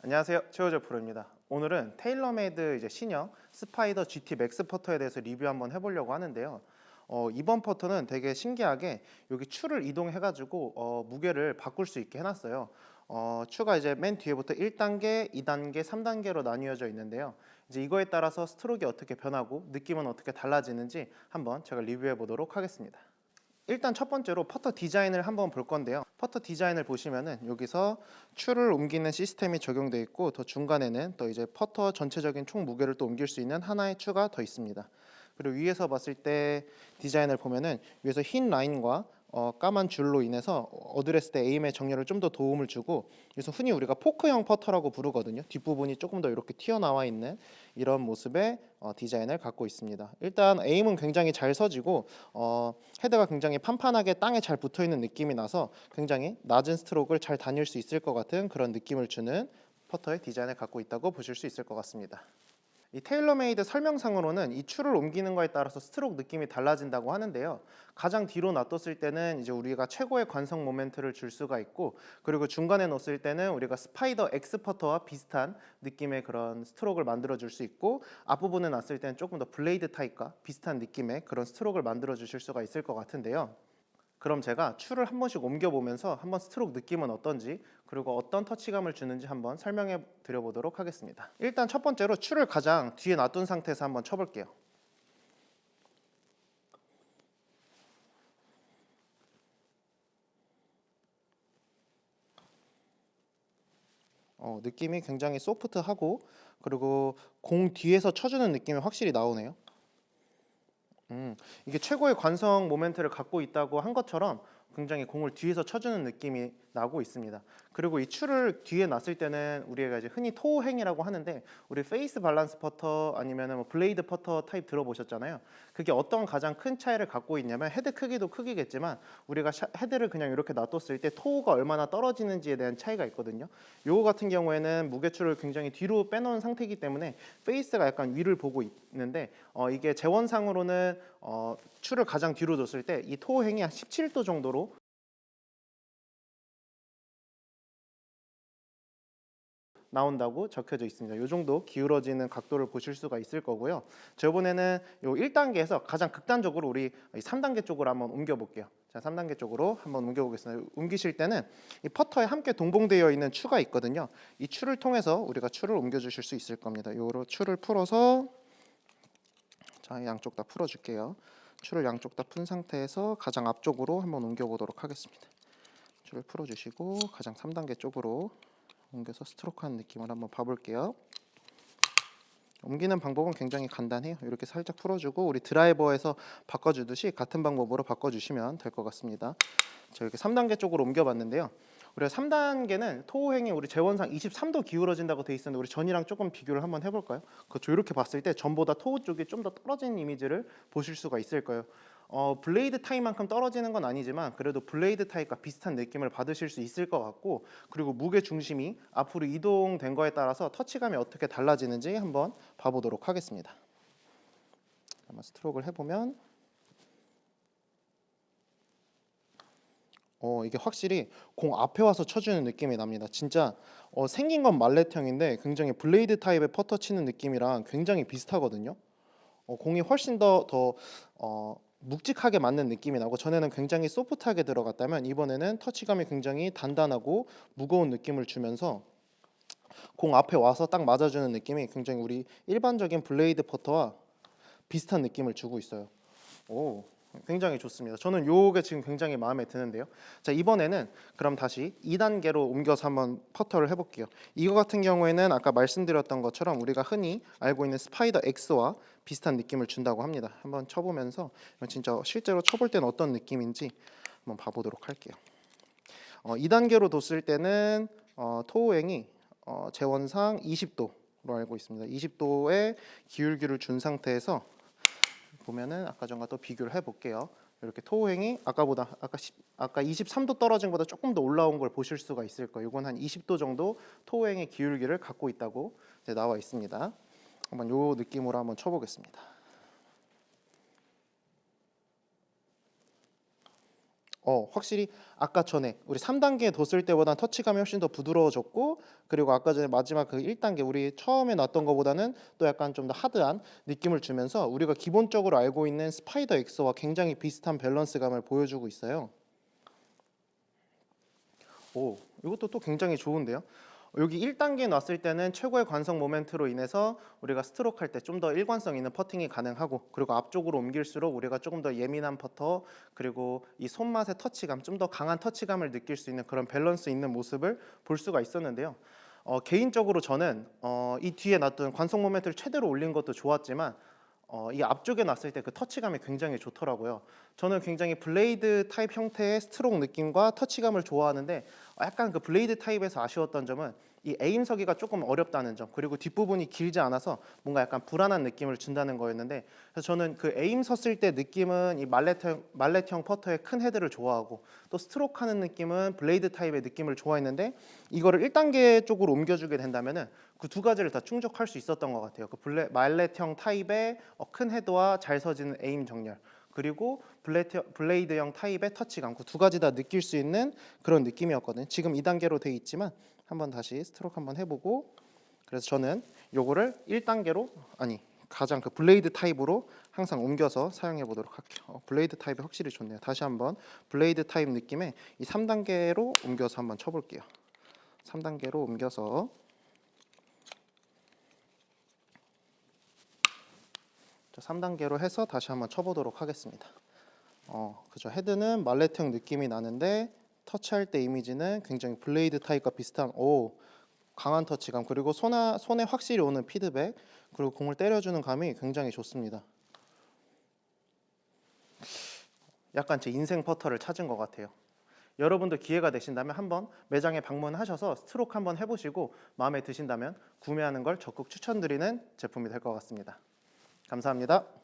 안녕하세요. 최호재 프로입니다. 오늘은 테일러메이드 이제 신형 스파이더 GT 맥스 퍼터에 대해서 리뷰 한번 해보려고 하는데요. 어, 이번 퍼터는 되게 신기하게 여기 추를 이동해가지고 어, 무게를 바꿀 수 있게 해놨어요. 어, 추가 이제 맨 뒤에부터 1단계, 2단계, 3단계로 나뉘어져 있는데요. 이제 이거에 따라서 스트로크가 어떻게 변하고 느낌은 어떻게 달라지는지 한번 제가 리뷰해 보도록 하겠습니다. 일단 첫 번째로 퍼터 디자인을 한번 볼 건데요. 퍼터 디자인을 보시면은 여기서 추를 옮기는 시스템이 적용되어 있고 더 중간에는 또 이제 퍼터 전체적인 총 무게를 또 옮길 수 있는 하나의 추가 더 있습니다. 그리고 위에서 봤을 때 디자인을 보면은 위에서 흰 라인과 어, 까만 줄로 인해서 어드레스 때 에임의 정렬을 좀 더 도움을 주고 그래서 흔히 우리가 포크형 퍼터라고 부르거든요. 뒷부분이 조금 더 이렇게 튀어나와 있는 이런 모습의 어, 디자인을 갖고 있습니다. 일단 에임은 굉장히 잘 서지고 어, 헤드가 굉장히 판판하게 땅에 잘 붙어 있는 느낌이 나서 굉장히 낮은 스트로크를 잘 다닐 수 있을 것 같은 그런 느낌을 주는 퍼터의 디자인을 갖고 있다고 보실 수 있을 것 같습니다. 이 테일러메이드 설명상으로는 이 추를 옮기는 거에 따라서 스트로크 느낌이 달라진다고 하는데요. 가장 뒤로 놔뒀을 때는 이제 우리가 최고의 관성 모멘트를 줄 수가 있고 그리고 중간에 놓았을 때는 우리가 스파이더 엑스 퍼터와 비슷한 느낌의 그런 스트로크를 만들어 줄 수 있고 앞부분에 놨을 때는 조금 더 블레이드 타입과 비슷한 느낌의 그런 스트로크를 만들어 주실 수가 있을 것 같은데요. 그럼 제가 추를 한 번씩 옮겨 보면서 한번 스트로크 느낌은 어떤지 그리고 어떤 터치감을 주는지 한번 설명해 드려 보도록 하겠습니다. 일단 첫 번째로 추를 가장 뒤에 놔둔 상태에서 한번 쳐볼게요. 어, 느낌이 굉장히 소프트하고 그리고 공 뒤에서 쳐주는 느낌이 확실히 나오네요. 음, 이게 최고의 관성 모멘트를 갖고 있다고 한 것처럼 굉장히 공을 뒤에서 쳐주는 느낌이 나고 있습니다. 그리고 이 추를 뒤에 놨을 때는 우리가 이제 흔히 토행이라고 하는데 우리 페이스 밸런스 퍼터 아니면 뭐 블레이드 퍼터 타입 들어보셨잖아요. 그게 어떤 가장 큰 차이를 갖고 있냐면 헤드 크기도 크기겠지만 우리가 샤- 헤드를 그냥 이렇게 놔뒀을 때 토우가 얼마나 떨어지는지에 대한 차이가 있거든요. 요거 같은 경우에는 무게추를 굉장히 뒤로 빼놓은 상태이기 때문에 페이스가 약간 위를 보고 있는데 어, 이게 재원상으로는 어, 추를 가장 뒤로 뒀을 때 이 토행이 한 17도 정도로 나온다고 적혀져 있습니다. 이 정도 기울어지는 각도를 보실 수가 있을 거고요. 저번에는 요 1단계에서 가장 극단적으로 우리 3단계 쪽으로 한번 옮겨 볼게요. 자, 3단계 쪽으로 한번 옮겨 보겠습니다. 옮기실 때는 이 퍼터에 함께 동봉되어 있는 추가 있거든요. 이 추를 통해서 우리가 추를 옮겨 주실 수 있을 겁니다. 요로 추를 풀어서 자, 양쪽 다 풀어 줄게요. 추를 양쪽 다 푼 상태에서 가장 앞쪽으로 한번 옮겨 보도록 하겠습니다. 추를 풀어 주시고 가장 3단계 쪽으로 옮겨서 스트로크한 느낌을 한번 봐볼게요. 옮기는 방법은 굉장히 간단해요. 이렇게 살짝 풀어주고 우리 드라이버에서 바꿔주듯이 같은 방법으로 바꿔주시면 될 것 같습니다. 자 이렇게 3단계 쪽으로 옮겨봤는데요. 우리가 3단계는 토호행이 우리 재원상 23도 기울어진다고 돼 있었는데 우리 전이랑 조금 비교를 한번 해볼까요? 그렇죠. 이렇게 봤을 때 전보다 토호 쪽이 좀 더 떨어진 이미지를 보실 수가 있을 거예요. 어, 블레이드 타입만큼 떨어지는 건 아니지만 그래도 블레이드 타입과 비슷한 느낌을 받으실 수 있을 것 같고 그리고 무게 중심이 앞으로 이동된 거에 따라서 터치감이 어떻게 달라지는지 한번 봐보도록 하겠습니다. 한번 스트로크를 해보면 어 이게 확실히 공 앞에 와서 쳐주는 느낌이 납니다. 진짜 어, 생긴 건 말렛형인데 굉장히 블레이드 타입의 퍼터 치는 느낌이랑 굉장히 비슷하거든요. 어, 공이 훨씬 더 더 어, 묵직하게 맞는 느낌이 나고 전에는 굉장히 소프트하게 들어갔다면 이번에는 터치감이 굉장히 단단하고 무거운 느낌을 주면서 공 앞에 와서 딱 맞아주는 느낌이 굉장히 우리 일반적인 블레이드 퍼터와 비슷한 느낌을 주고 있어요. 오, 굉장히 좋습니다. 저는 요게 지금 굉장히 마음에 드는데요. 자 이번에는 그럼 다시 2단계로 옮겨서 한번 퍼터를 해볼게요. 이거 같은 경우에는 아까 말씀드렸던 것처럼 우리가 흔히 알고 있는 스파이더 X와 비슷한 느낌을 준다고 합니다. 한번 쳐보면서 진짜 실제로 쳐볼 때는 어떤 느낌인지 한번 봐보도록 할게요. 어, 2단계로 뒀을 때는 어, 토우행이 어, 재원상 20도로 알고 있습니다. 20도의 기울기를 준 상태에서 보면은 아까 전과 또 비교를 해볼게요. 이렇게 토우행이 아까보다 아까 10, 아까 23도 떨어진 것보다 조금 더 올라온 걸 보실 수가 있을 거예요. 이건 한 20도 정도 토우행의 기울기를 갖고 있다고 나와 있습니다. 한번 요 느낌으로 한번 쳐보겠습니다. 어, 확실히 아까 전에 우리 3단계 뒀을 때보다 터치감이 훨씬 더 부드러워졌고 그리고 아까 전에 마지막 그 1단계 우리 처음에 놨던 것보다는 또 약간 좀 더 하드한 느낌을 주면서 우리가 기본적으로 알고 있는 스파이더 X와 굉장히 비슷한 밸런스감을 보여주고 있어요. 오, 이것도 또 굉장히 좋은데요. 여기 1단계 놨을 때는 최고의 관성 모멘트로 인해서 우리가 스트로크 할 때 좀 더 일관성 있는 퍼팅이 가능하고 그리고 앞쪽으로 옮길수록 우리가 조금 더 예민한 퍼터 그리고 이 손맛의 터치감 좀 더 강한 터치감을 느낄 수 있는 그런 밸런스 있는 모습을 볼 수가 있었는데요. 어, 개인적으로 저는 어, 이 뒤에 놨던 관성 모멘트를 최대로 올린 것도 좋았지만 어, 이 앞쪽에 놨을 때 그 터치감이 굉장히 좋더라고요. 저는 굉장히 블레이드 타입 형태의 스트로크 느낌과 터치감을 좋아하는데 어, 약간 그 블레이드 타입에서 아쉬웠던 점은 이 에임 서기가 조금 어렵다는 점 그리고 뒷부분이 길지 않아서 뭔가 약간 불안한 느낌을 준다는 거였는데 그래서 저는 그 에임 섰을 때 느낌은 이 말레트형, 말레트형 퍼터의 큰 헤드를 좋아하고 또 스트로크 하는 느낌은 블레이드 타입의 느낌을 좋아했는데 이거를 1단계 쪽으로 옮겨주게 된다면은 그 두 가지를 다 충족할 수 있었던 것 같아요. 그 블레, 말렛형 타입의 어, 큰 헤드와 잘 서지는 에임 정렬 그리고 블레이드형 타입의 터치감 그두 가지 다 느낄 수 있는 그런 느낌이었거든요. 지금 2단계로 돼 있지만 한번 다시 스트로크 한번 해보고 그래서 저는 요거를 1단계로 아니 가장 그 블레이드 타입으로 항상 옮겨서 사용해 보도록 할게요. 어, 블레이드 타입이 확실히 좋네요. 다시 한번 블레이드 타입 느낌의 이 3단계로 옮겨서 한번 쳐볼게요. 3단계로 옮겨서 자, 3단계로 해서 다시 한번 쳐보도록 하겠습니다. 어, 그죠. 헤드는 말레트형 느낌이 나는데 터치할 때 이미지는 굉장히 블레이드 타입과 비슷한 오 강한 터치감 그리고 손에 손에 확실히 오는 피드백 그리고 공을 때려주는 감이 굉장히 좋습니다. 약간 제 인생 퍼터를 찾은 것 같아요. 여러분도 기회가 되신다면 한번 매장에 방문하셔서 스트로크 한번 해보시고 마음에 드신다면 구매하는 걸 적극 추천드리는 제품이 될 것 같습니다. 감사합니다.